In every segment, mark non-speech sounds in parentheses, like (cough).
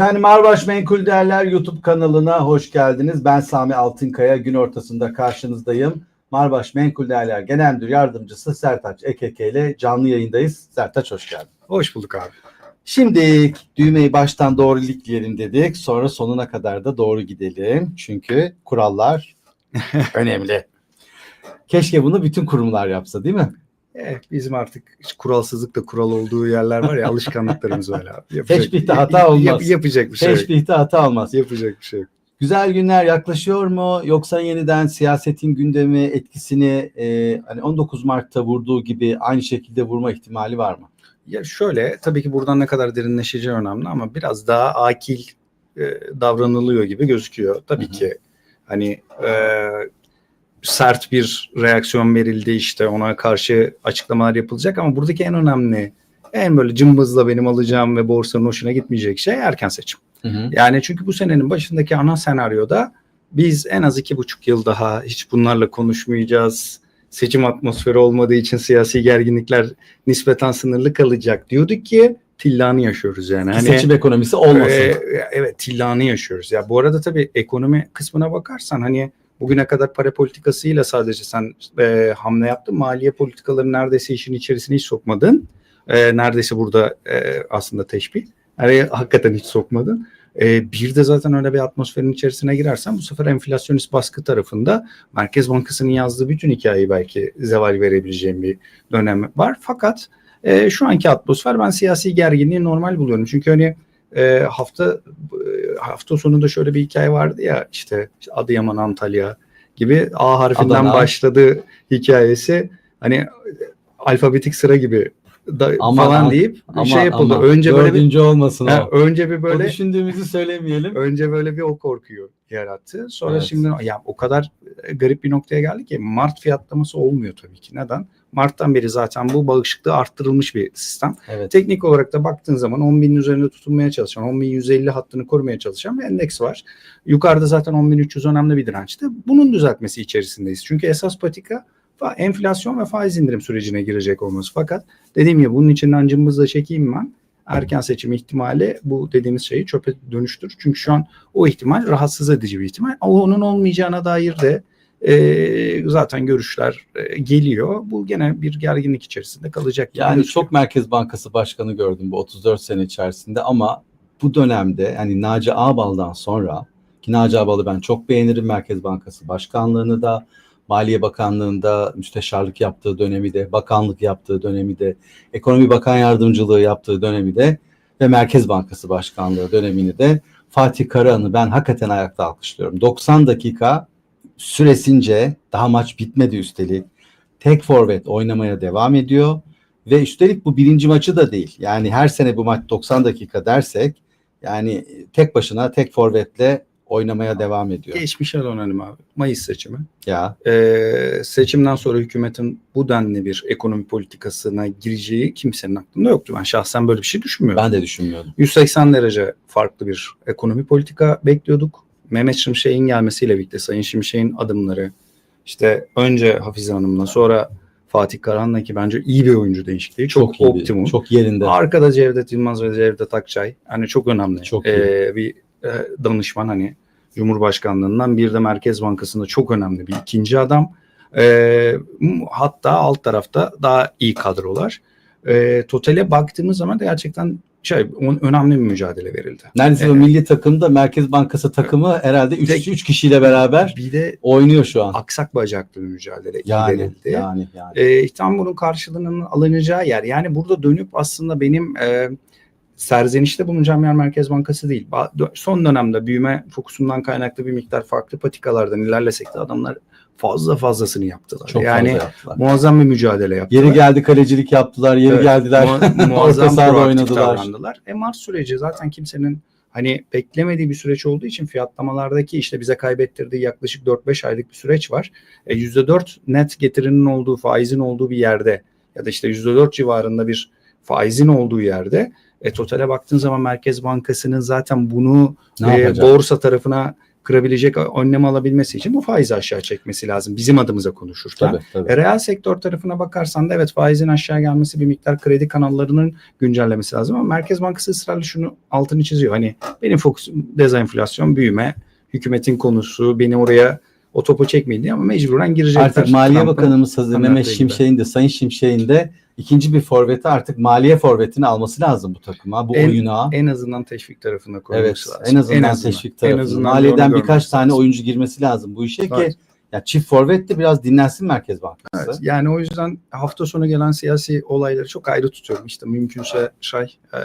Efendim Marbaş Menkul Değerler YouTube kanalına hoş geldiniz. Ben Sami Altınkaya. Gün ortasında karşınızdayım. Marbaş Menkul Değerler Genel Müdür Yardımcısı Sertaç Ekeke ile canlı yayındayız. Sertaç hoş geldin. Hoş bulduk abi. Şimdi düğmeyi baştan doğru ilikleyelim dedik. Sonra sonuna kadar da doğru gidelim. Çünkü kurallar (laughs) önemli. Keşke bunu bütün kurumlar yapsa değil mi? Evet, bizim artık kuralsızlık da kural olduğu yerler var ya alışkanlıklarımız öyle abi. Yapacak, Teşbihte hata olmaz. yapacak bir şey. Teşbihte hata olmaz. Yapacak bir şey yok. Güzel günler yaklaşıyor mu yoksa yeniden siyasetin gündemi etkisini e, hani 19 Mart'ta vurduğu gibi aynı şekilde vurma ihtimali var mı? Ya şöyle tabii ki buradan ne kadar derinleşeceği önemli ama biraz daha akil e, davranılıyor gibi gözüküyor. Tabii Hı hı. ki hani e, sert bir reaksiyon verildi işte ona karşı açıklamalar yapılacak ama buradaki en önemli en böyle cımbızla benim alacağım ve borsanın hoşuna gitmeyecek şey erken seçim. Yani çünkü bu senenin başındaki ana senaryoda biz en az iki buçuk yıl daha hiç bunlarla konuşmayacağız. Seçim atmosferi olmadığı için siyasi gerginlikler nispeten sınırlı kalacak diyorduk ki tillanı yaşıyoruz yani. Hani, Seçim ekonomisi olmasın. e, evet tillanı yaşıyoruz. Ya bu arada tabii ekonomi kısmına bakarsan hani bugüne kadar para politikasıyla sadece sen e, hamle yaptın. Maliye politikaları neredeyse işin içerisine hiç sokmadın. E, neredeyse burada e, aslında teşbih. Yani hakikaten hiç sokmadın. E, bir de zaten öyle bir atmosferin içerisine girersen bu sefer enflasyonist baskı tarafında Merkez Bankası'nın yazdığı bütün hikayeyi belki zeval verebileceğim bir dönem var. Fakat e, şu anki atmosfer ben siyasi gerginliği normal buluyorum. Çünkü hani e, hafta e, hafta sonunda şöyle bir hikaye vardı ya işte, işte Adıyaman Antalya gibi A harfinden Adana. başladı hikayesi hani alfabetik sıra gibi da, Ama- falan deyip Ama- şey yapıldı. ama önce böyle bir olmasın Ha, o. önce bir O böyle düşündüğümüzü söylemeyelim. önce böyle bir o korkuyu yarattı. Sonra Evet. şimdi ya o kadar garip bir noktaya geldi ki Mart fiyatlaması olmuyor tabii ki. Neden? Mart'tan beri zaten bu bağışıklığı arttırılmış bir sistem. Evet. Teknik olarak da baktığın zaman 10.000'in üzerinde tutunmaya çalışan, 10.150 hattını korumaya çalışan bir endeks var. Yukarıda zaten 10.300 önemli bir dirençti. Bunun düzeltmesi içerisindeyiz. Çünkü esas patika enflasyon ve faiz indirim sürecine girecek olması. Fakat dediğim gibi bunun içinden cımbızla çekeyim ben. Erken seçim ihtimali bu dediğimiz şeyi çöpe dönüştür. Çünkü şu an o ihtimal rahatsız edici bir ihtimal. Onun olmayacağına dair de e, zaten görüşler e, geliyor. Bu gene bir gerginlik içerisinde kalacak. Yani gözüküyor. çok Merkez Bankası Başkanı gördüm bu 34 sene içerisinde ama bu dönemde yani Naci Ağbal'dan sonra ki Naci Ağbal'ı ben çok beğenirim Merkez Bankası Başkanlığını da Maliye Bakanlığı'nda müsteşarlık yaptığı dönemi de, bakanlık yaptığı dönemi de, Ekonomi Bakan Yardımcılığı yaptığı dönemi de ve Merkez Bankası Başkanlığı dönemini de Fatih Karahan'ı ben hakikaten ayakta alkışlıyorum. 90 dakika süresince daha maç bitmedi üstelik. Tek forvet oynamaya devam ediyor. Ve üstelik bu birinci maçı da değil. Yani her sene bu maç 90 dakika dersek yani tek başına tek forvetle oynamaya devam ediyor. Geçmişe dönelim abi. Mayıs seçimi. Ya Ee, seçimden sonra hükümetin bu denli bir ekonomi politikasına gireceği kimsenin aklında yoktu. Ben şahsen böyle bir şey düşünmüyorum. ben de düşünmüyordum. 180 derece farklı bir ekonomi politika bekliyorduk. Mehmet Şimşek'in gelmesiyle birlikte Sayın Şimşek'in adımları işte önce Hafize Hanım'la sonra Fatih Karahan'la ki bence iyi bir oyuncu değişikliği. Çok, Çok, optimum. Çok yerinde. Arkada Cevdet Yılmaz ve Cevdet Akçay. Hani çok önemli. Çok Ee, bir e, danışman hani Cumhurbaşkanlığından bir de Merkez Bankası'nda çok önemli bir ikinci adam. Ee, hatta alt tarafta daha iyi kadrolar. Ee, totale baktığımız zaman da gerçekten şey önemli bir mücadele verildi. Neredeyse Evet. o milli takımda Merkez Bankası takımı herhalde 3 Tek- 3 kişiyle beraber Bir de oynuyor şu an. aksak bacaklı bir mücadele Yani verildi. yani yani. e, tam bunun karşılığının alınacağı yer. Yani burada dönüp aslında benim e, serzenişte bulunacağım yer Merkez Bankası değil. Son dönemde büyüme fokusundan kaynaklı bir miktar farklı patikalardan ilerlesek de adamlar fazla fazlasını yaptılar. Çok yani fazla yaptılar. muazzam bir mücadele yaptılar. Yeri geldi kalecilik yaptılar, yeri Evet, geldiler. mu- Orta (laughs) muazzam proaktif oynadılar. davrandılar. E Mart süreci zaten kimsenin hani beklemediği bir süreç olduğu için fiyatlamalardaki işte bize kaybettirdiği yaklaşık 4-5 aylık bir süreç var. E, %4 net getirinin olduğu, faizin olduğu bir yerde ya da işte %4 civarında bir faizin olduğu yerde e, totale baktığın zaman Merkez Bankası'nın zaten bunu Ne e, yapacak? borsa tarafına kırabilecek önlem alabilmesi için bu faizi aşağı çekmesi lazım. Bizim adımıza konuşursa. Tabii tabii. E, Reel sektör tarafına bakarsan da evet faizin aşağı gelmesi bir miktar kredi kanallarının güncellemesi lazım ama Merkez Bankası ısrarla şunu altını çiziyor. Hani benim fokusum dezenflasyon, büyüme, hükümetin konusu, beni oraya o topu çekmeyin diye ama mecburen girecekler. Artık Maliye Trump'ın Bakanımız Hazır. Mehmet Şimşek'in de Sayın Şimşek'in de ikinci bir forveti artık maliye forvetini alması lazım bu takıma, bu En- oyuna. En azından teşvik tarafına koyması Evet, lazım. en azından, teşvik tarafı. En azından Maliyeden birkaç tane lazım. oyuncu girmesi lazım bu işe ki Evet. ya çift forvet de biraz dinlensin Merkez Bankası. Evet, yani o yüzden hafta sonu gelen siyasi olayları çok ayrı tutuyorum. İşte mümkünse şey e,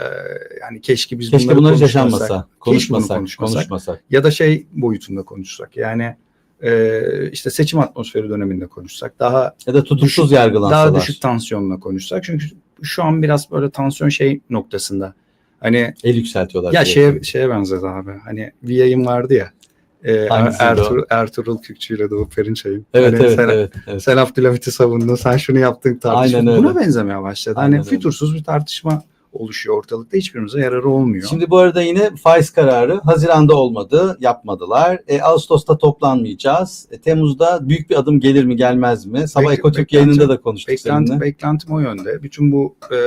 yani keşke biz Keşke bunları bunlar konuşmasak. yaşanmasa, konuşmasak. konuşmasak. ya da şey boyutunda konuşsak. Yani e, işte seçim atmosferi döneminde konuşsak. Daha Ya da tutuksuz düşük- yargılansalar. daha düşük tansiyonla konuşsak. Çünkü şu an biraz böyle tansiyon şey noktasında. Hani El yükseltiyorlar. ya şeye şeye benzedi abi. Hani bir yayın vardı ya. E? Ertuğrul, Ertuğrul Kürkçü ile Doğu Perinçay'ın. Evet Hani evet, sen- evet evet. Sen Abdülhamit'i savundun, sen şunu yaptın tartışma. Aynen öyle. Buna benzemeye başladı. Aynen hani öyle. fütursuz bir tartışma oluşuyor ortalıkta. Hiçbirimize yararı olmuyor. Şimdi bu arada yine faiz kararı Haziran'da olmadı, yapmadılar. E, Ağustos'ta toplanmayacağız. E, Temmuz'da büyük bir adım gelir mi gelmez mi? Sabah Bek- Ekotürk yayınında da konuştuk Beklenti, seninle. beklentim o yönde. Bütün bu e,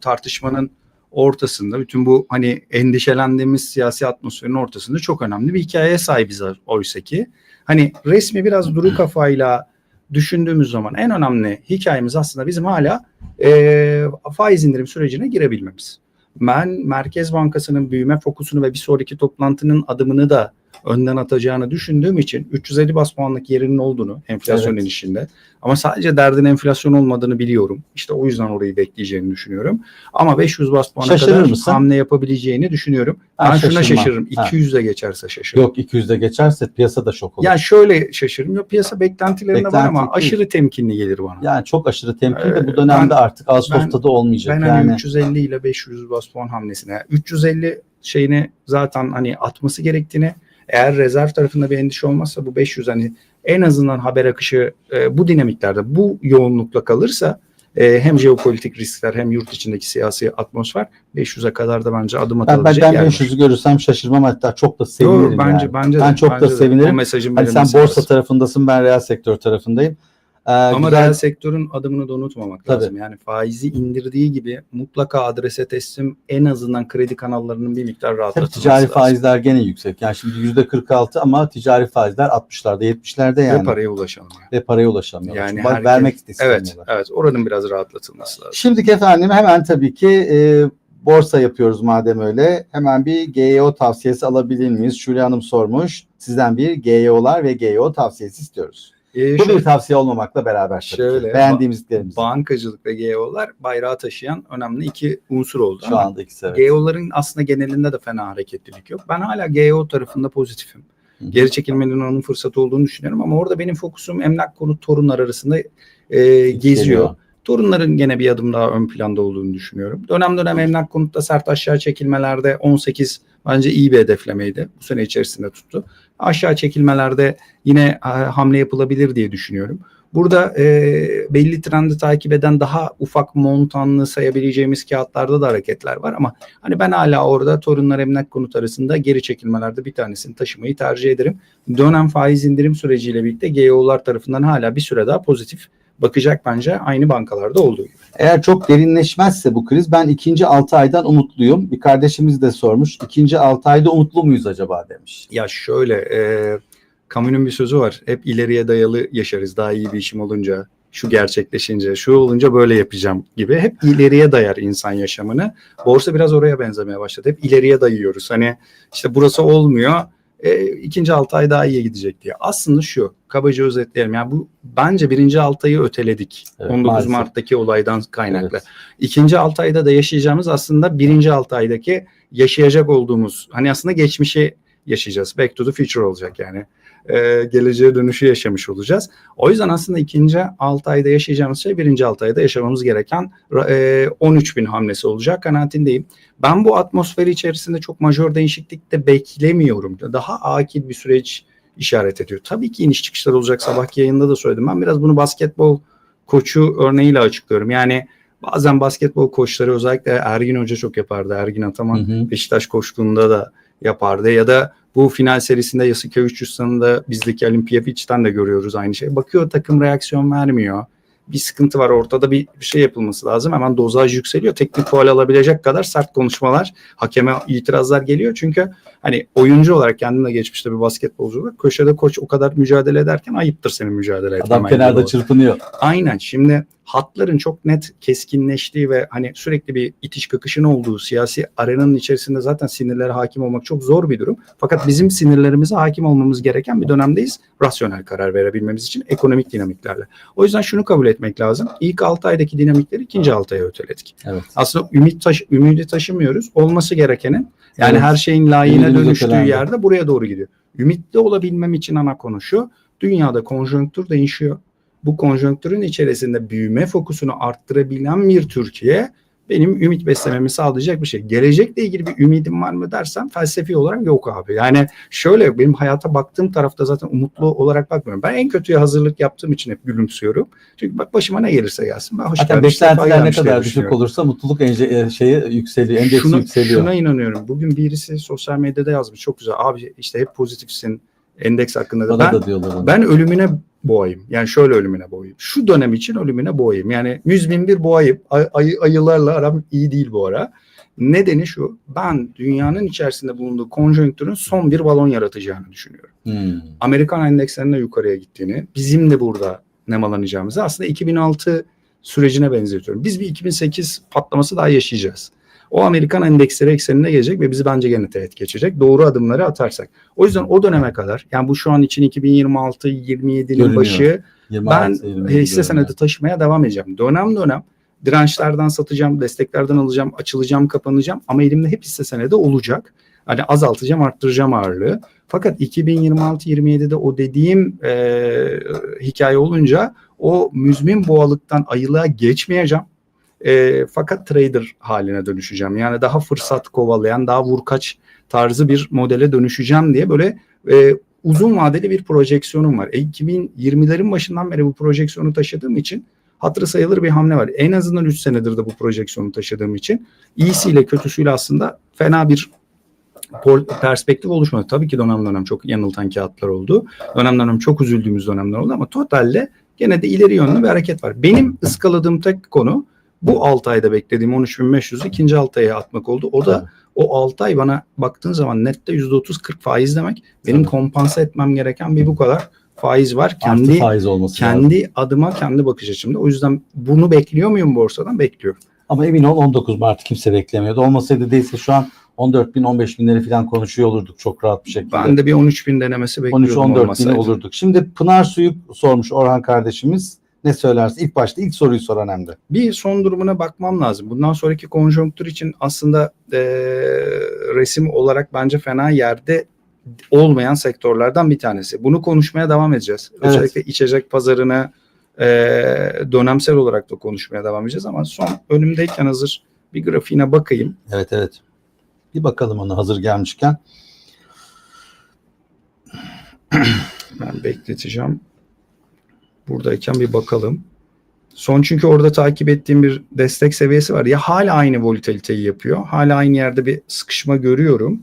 tartışmanın ortasında, bütün bu hani endişelendiğimiz siyasi atmosferin ortasında çok önemli bir hikayeye sahibiz oysa ki. Hani resmi biraz duru kafayla düşündüğümüz zaman en önemli hikayemiz aslında bizim hala e, faiz indirim sürecine girebilmemiz. Ben Merkez Bankası'nın büyüme fokusunu ve bir sonraki toplantının adımını da önden atacağını düşündüğüm için 350 bas puanlık yerinin olduğunu enflasyon Evet. inişinde ama sadece derdin enflasyon olmadığını biliyorum. İşte o yüzden orayı bekleyeceğini düşünüyorum. Ama 500 bas puana Şaşırır kadar mısın? hamle yapabileceğini düşünüyorum. Ben Ben, şuna şaşırırım. Ha. 200'de geçerse şaşırırım. Yok 200'de geçerse piyasa da şok olur. Yani şöyle şaşırırım. Yok piyasa beklentilerinde var Beklenti ama değil. aşırı temkinli gelir bana. Yani çok aşırı temkinli de Ee, bu dönemde ben- artık Ağustos'ta da olmayacak. Ben hani yani 350 ile 500 bas puan hamlesine. 350 şeyini zaten hani atması gerektiğini eğer rezerv tarafında bir endişe olmazsa bu 500 hani en azından haber akışı e, bu dinamiklerde bu yoğunlukla kalırsa e, hem jeopolitik riskler hem yurt içindeki siyasi atmosfer 500'e kadar da bence adım ben, ben, atılabilecek ben yer var. 500'ü görürsem şaşırmam hatta çok da sevinirim Doğru, bence, yani. bence de, Ben çok da bence de. sevinirim. O mesajın Hani sen borsa tarafındasın ben reel sektör tarafındayım. Ee, Ama güzel- reel sektörün adımını da unutmamak Tabii. lazım. Yani faizi indirdiği gibi mutlaka adrese teslim en azından kredi kanallarının bir miktar Tabii rahatlatılması ticari lazım. faizler gene yüksek. Yani şimdi yüzde 46 ama ticari faizler 60'larda 70'lerde yani. Ve paraya ulaşalım. Yani. Ve paraya ulaşamıyorlar. Yani Çünkü herkes- vermek de Evet, istemiyorlar. evet. Oranın biraz rahatlatılması lazım. Şimdiki efendim hemen tabii ki e, borsa yapıyoruz madem öyle. Hemen bir GEO tavsiyesi alabilir miyiz? Şule Hanım sormuş. Sizden bir GEO'lar ve GEO tavsiyesi istiyoruz. Ee, Bu şöyle, bir tavsiye olmamakla beraber tabii ki. Şöyle, Beğendiğimizlerimiz bankacılık ve GEO'lar bayrağı taşıyan önemli iki unsur oldu. şu Ama anda ikisi evet. GEO'ların aslında genelinde de fena hareketlilik yok. Ben hala GEO tarafında pozitifim. Geri çekilmenin onun fırsatı olduğunu düşünüyorum ama orada benim fokusum emlak konut torunlar arasında e, geziyor. Torunların gene bir adım daha ön planda olduğunu düşünüyorum. Dönem dönem emlak konutta sert aşağı çekilmelerde 18 bence iyi bir hedeflemeydi. Bu sene içerisinde tuttu. Aşağı çekilmelerde yine e, hamle yapılabilir diye düşünüyorum. Burada e, belli trendi takip eden daha ufak montanlı sayabileceğimiz kağıtlarda da hareketler var ama hani ben hala orada torunlar emlak konut arasında geri çekilmelerde bir tanesini taşımayı tercih ederim. Dönem faiz indirim süreciyle birlikte GEO'lar tarafından hala bir süre daha pozitif bakacak bence aynı bankalarda olduğu gibi. Eğer çok derinleşmezse bu kriz ben ikinci 6 aydan umutluyum. Bir kardeşimiz de sormuş. İkinci 6 ayda umutlu muyuz acaba demiş. Ya şöyle e, Camus'un bir sözü var. Hep ileriye dayalı yaşarız daha iyi bir işim olunca, şu gerçekleşince, şu olunca böyle yapacağım gibi. Hep ileriye dayar insan yaşamını. Borsa biraz oraya benzemeye başladı. Hep ileriye dayıyoruz. Hani işte burası olmuyor. E, ikinci 6 ay daha iyiye gidecek diye. Aslında şu, kabaca özetleyelim. Yani bu bence birinci 6 ayı öteledik. Evet, 19 maalesef. Mart'taki olaydan kaynaklı. Evet. İkinci 6 ayda da yaşayacağımız aslında birinci 6 aydaki yaşayacak olduğumuz hani aslında geçmişi yaşayacağız. Back to the future olacak yani. Ee, geleceğe dönüşü yaşamış olacağız. O yüzden aslında ikinci 6 ayda yaşayacağımız şey birinci 6 ayda yaşamamız gereken e, 13 bin hamlesi olacak kanaatindeyim. Ben bu atmosferi içerisinde çok majör değişiklik de beklemiyorum. Daha akil bir süreç işaret ediyor. Tabii ki iniş çıkışlar olacak. Sabahki yayında da söyledim. Ben biraz bunu basketbol koçu örneğiyle açıklıyorum. Yani bazen basketbol koçları özellikle Ergin Hoca çok yapardı. Ergin Ataman Hı hı. Beşiktaş koştuğunda da yapardı ya da Bu final serisinde 300 sanında bizdeki Olimpiyevic'den de görüyoruz aynı şey. Bakıyor takım reaksiyon vermiyor. Bir sıkıntı var ortada bir, şey yapılması lazım. Hemen dozaj yükseliyor. Teknik faul alabilecek kadar sert konuşmalar. Hakeme itirazlar geliyor. Çünkü hani oyuncu olarak kendim de geçmişte bir basketbolcu olarak köşede koç o kadar mücadele ederken ayıptır senin mücadele etmen. Adam kenarda çırpınıyor. Aynen. Şimdi hatların çok net keskinleştiği ve hani sürekli bir itiş kakışın olduğu siyasi arenanın içerisinde zaten sinirlere hakim olmak çok zor bir durum. Fakat bizim sinirlerimize hakim olmamız gereken bir dönemdeyiz. Rasyonel karar verebilmemiz için ekonomik dinamiklerle. O yüzden şunu kabul etmek lazım. İlk 6 aydaki dinamikleri ikinci 6 aya öteledik. Evet. Aslında ümit taş ümidi taşımıyoruz. Olması gerekenin yani Evet. her şeyin layığına dönüştüğü ötelendi. yerde buraya doğru gidiyor. Ümitli olabilmem için ana konu şu. Dünyada konjonktür değişiyor. Bu konjonktürün içerisinde büyüme fokusunu arttırabilen bir Türkiye benim ümit beslememi sağlayacak bir şey. Gelecekle ilgili bir ümidim var mı dersen felsefi olarak yok abi. Yani şöyle benim hayata baktığım tarafta zaten umutlu olarak bakmıyorum. Ben en kötüye hazırlık yaptığım için hep gülümsüyorum. Çünkü bak başıma ne gelirse gelsin. Ben hoş sefa beklentiler ne kadar düşük olursa mutluluk ence- e, şeyi yükseliyor, endeksi Şuna, yükseliyor. şuna inanıyorum. Bugün birisi sosyal medyada yazmış. Çok güzel. Abi işte hep pozitifsin. Endeks hakkında da. Bana Ben, da diyorlar onu. ben ölümüne boğayım. Yani şöyle ölümüne boğayım. Şu dönem için ölümüne boğayım. Yani müzmin bir boğayım. Ay, ay- ayılarla aram iyi değil bu ara. Nedeni şu. Ben dünyanın içerisinde bulunduğu konjonktürün son bir balon yaratacağını düşünüyorum. Hmm. Amerikan endekslerinde yukarıya gittiğini, bizim de burada nemalanacağımızı aslında 2006 sürecine benzetiyorum. Biz bir 2008 patlaması daha yaşayacağız. O Amerikan endeksleri eksenine gelecek ve bizi bence gene teğet geçecek. Doğru adımları atarsak. O yüzden o döneme kadar yani bu şu an için 2026-27'nin Görünüyor. başı 26, ben 27 hisse senedi taşımaya devam edeceğim. Dönem dönem dirençlerden satacağım, desteklerden alacağım, açılacağım, kapanacağım ama elimde hep hisse senedi olacak. Hani azaltacağım, arttıracağım ağırlığı. Fakat 2026-27'de o dediğim e, hikaye olunca o müzmin boğalıktan ayılığa geçmeyeceğim. E, fakat trader haline dönüşeceğim. Yani daha fırsat kovalayan, daha vurkaç tarzı bir modele dönüşeceğim diye böyle e, uzun vadeli bir projeksiyonum var. E, 2020'lerin başından beri bu projeksiyonu taşıdığım için hatırı sayılır bir hamle var. En azından 3 senedir de bu projeksiyonu taşıdığım için iyisiyle kötüsüyle aslında fena bir perspektif oluşmadı. Tabii ki dönem dönem çok yanıltan kağıtlar oldu. Dönem dönem çok üzüldüğümüz dönemler oldu ama totalde gene de ileri yönlü bir hareket var. Benim ıskaladığım tek konu bu 6 ayda beklediğim 13.500'ü ikinci 6 aya atmak oldu. O da o 6 ay bana baktığın zaman nette %30-40 faiz demek. Benim Tabii. kompanse etmem gereken bir bu kadar faiz var. Artı Kendi faiz olması lazım. kendi adıma kendi bakış açımda. O yüzden bunu bekliyor muyum borsadan? Bekliyorum. Ama emin ol 19 Mart kimse beklemiyordu. Olmasaydı değilse şu an 14 bin 15 binleri falan konuşuyor olurduk çok rahat bir şekilde. Ben de bir 13 bin denemesi bekliyordum 13-14 bin olurduk. Şimdi Pınar Suyu sormuş Orhan kardeşimiz. Ne söylersin? İlk başta ilk soruyu soran hem de. bir son durumuna bakmam lazım. Bundan sonraki konjonktür için aslında eee, resim olarak bence fena yerde olmayan sektörlerden bir tanesi. Bunu konuşmaya devam edeceğiz. Evet. Özellikle içecek pazarını eee, dönemsel olarak da konuşmaya devam edeceğiz ama son önümdeyken hazır bir grafiğine bakayım. Evet evet. Bir bakalım ona hazır gelmişken. Ben bekleteceğim. Buradayken bir bakalım. Son çünkü orada takip ettiğim bir destek seviyesi var. Ya hala aynı volatiliteyi yapıyor. Hala aynı yerde bir sıkışma görüyorum.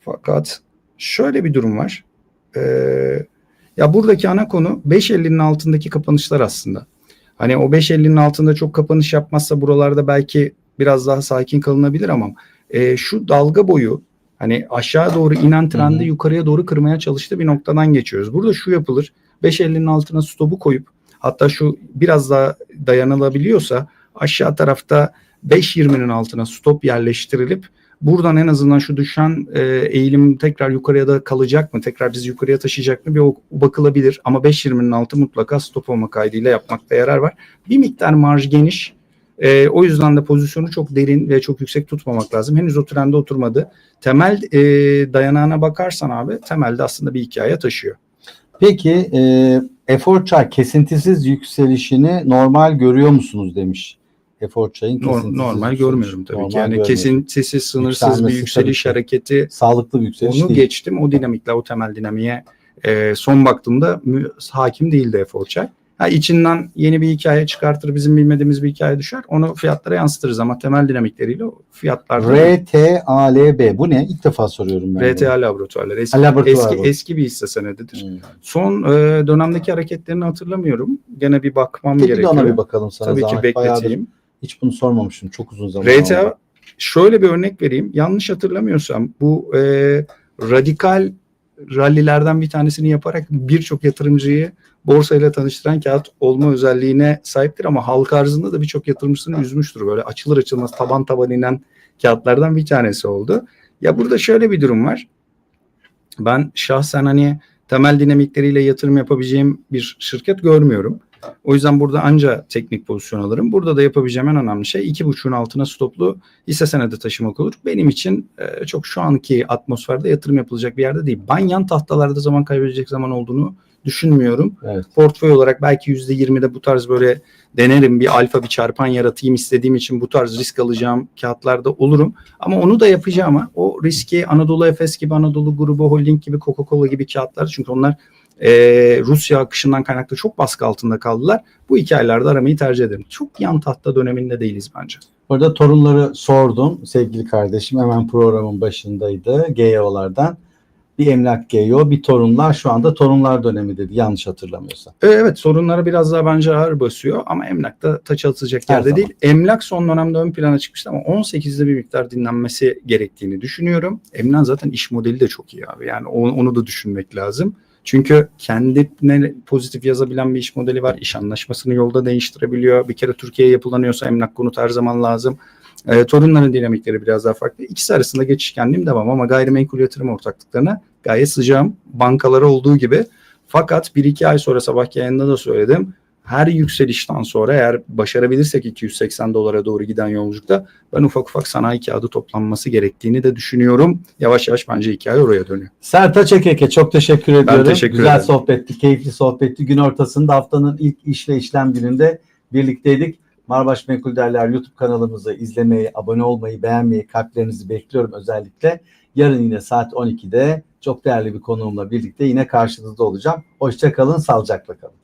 Fakat şöyle bir durum var. Ee, ya buradaki ana konu 5.50'nin altındaki kapanışlar aslında. Hani o 5.50'nin altında çok kapanış yapmazsa buralarda belki biraz daha sakin kalınabilir ama e, şu dalga boyu hani aşağı doğru inen trendi yukarıya doğru kırmaya çalıştığı bir noktadan geçiyoruz. Burada şu yapılır. 5.50'nin altına stopu koyup hatta şu biraz daha dayanılabiliyorsa aşağı tarafta 5.20'nin altına stop yerleştirilip buradan en azından şu düşen e, eğilim tekrar yukarıya da kalacak mı? Tekrar bizi yukarıya taşıyacak mı? Bir o- bakılabilir ama 5.20'nin altı mutlaka stop olma kaydıyla yapmakta yarar var. Bir miktar marj geniş. E, o yüzden de pozisyonu çok derin ve çok yüksek tutmamak lazım. Henüz o trende oturmadı. Temel e, dayanağına bakarsan abi temelde aslında bir hikaye taşıyor. Peki e, efor çay kesintisiz yükselişini normal görüyor musunuz demiş. Efor çayın kesintisiz normal yükseliş. görmüyorum tabii Normal ki. Yani görmüyorum. kesintisiz, sınırsız Yükselmesi bir yükseliş tabii ki. hareketi Sağlıklı bir yükseliş onu değil. geçtim. O dinamikle, o temel dinamiğe e, son baktığımda hakim değildi Efor Çay. Ha içinden yeni bir hikaye çıkartır, bizim bilmediğimiz bir hikaye düşer. Onu fiyatlara yansıtırız ama temel dinamikleriyle fiyatlar RTALB bu ne? İlk defa soruyorum ben. RTA laboratuvarları eski, laboratuvar eski, bu. eski bir hisse senedidir. Hmm. Son e, dönemdeki hareketlerini hatırlamıyorum. Gene bir bakmam Peki gerekiyor. ona bir bakalım sana Tabii ki zahmet. Bayağıdır bekleteyim. hiç bunu sormamıştım. Çok uzun zaman oldu. RTA şöyle bir örnek vereyim. Yanlış hatırlamıyorsam bu e, radikal rallilerden bir tanesini yaparak birçok yatırımcıyı borsayla tanıştıran kağıt olma özelliğine sahiptir ama halka arzında da birçok yatırımcısını üzmüştür. Böyle açılır açılmaz taban taban inen kağıtlardan bir tanesi oldu. Ya burada şöyle bir durum var. Ben şahsen hani temel dinamikleriyle yatırım yapabileceğim bir şirket görmüyorum. O yüzden burada anca teknik pozisyon alırım. Burada da yapabileceğim en önemli şey iki buçuğun altına stoplu hisse senedi taşımak olur. Benim için e, çok şu anki atmosferde yatırım yapılacak bir yerde değil. Ben yan tahtalarda zaman kaybedecek zaman olduğunu düşünmüyorum. Evet. Portföy olarak belki %20'de bu tarz böyle denerim bir alfa bir çarpan yaratayım istediğim için bu tarz risk alacağım kağıtlarda olurum. Ama onu da yapacağım o riski Anadolu Efes gibi Anadolu Grubu Holding gibi Coca-Cola gibi kağıtlar çünkü onlar e, Rusya akışından kaynaklı çok baskı altında kaldılar. Bu hikayelerde aramayı tercih ederim. Çok yan tahta döneminde değiliz bence. Burada torunları sordum sevgili kardeşim hemen programın başındaydı GEO'lardan. Bir emlak GEO bir torunlar şu anda torunlar dönemi dedi yanlış hatırlamıyorsam. E, Evet sorunları biraz daha bence ağır basıyor ama emlakta taç atılacak Her yerde zaman. değil. Emlak son dönemde ön plana çıkmıştı ama 18'de bir miktar dinlenmesi gerektiğini düşünüyorum. Emlak zaten iş modeli de çok iyi abi. Yani onu, onu da düşünmek lazım. Çünkü kendine pozitif yazabilen bir iş modeli var. İş anlaşmasını yolda değiştirebiliyor. Bir kere Türkiye'ye yapılanıyorsa emlak konut her zaman lazım. E, torunların dinamikleri biraz daha farklı. İkisi arasında geçişkenliğim devam ama gayrimenkul yatırım ortaklıklarına gayet sıcağım. Bankalara olduğu gibi. Fakat bir iki ay sonra sabah yayında da söyledim. Her yükselişten sonra eğer başarabilirsek 280 dolara doğru giden yolculukta ben ufak ufak sanayi kağıdı toplanması gerektiğini de düşünüyorum. Yavaş yavaş bence hikaye oraya dönüyor. Sertaç Ekeke çok teşekkür ediyorum. teşekkür Güzel ederim. sohbetti, keyifli sohbetti. Gün ortasında haftanın ilk iş ve işlem gününde birlikteydik. Marbaş Menkul Değerler YouTube kanalımızı izlemeyi, abone olmayı, beğenmeyi, kalplerinizi bekliyorum özellikle. Yarın yine saat 12'de çok değerli bir konuğumla birlikte yine karşınızda olacağım. Hoşça kalın, sağlıcakla kalın.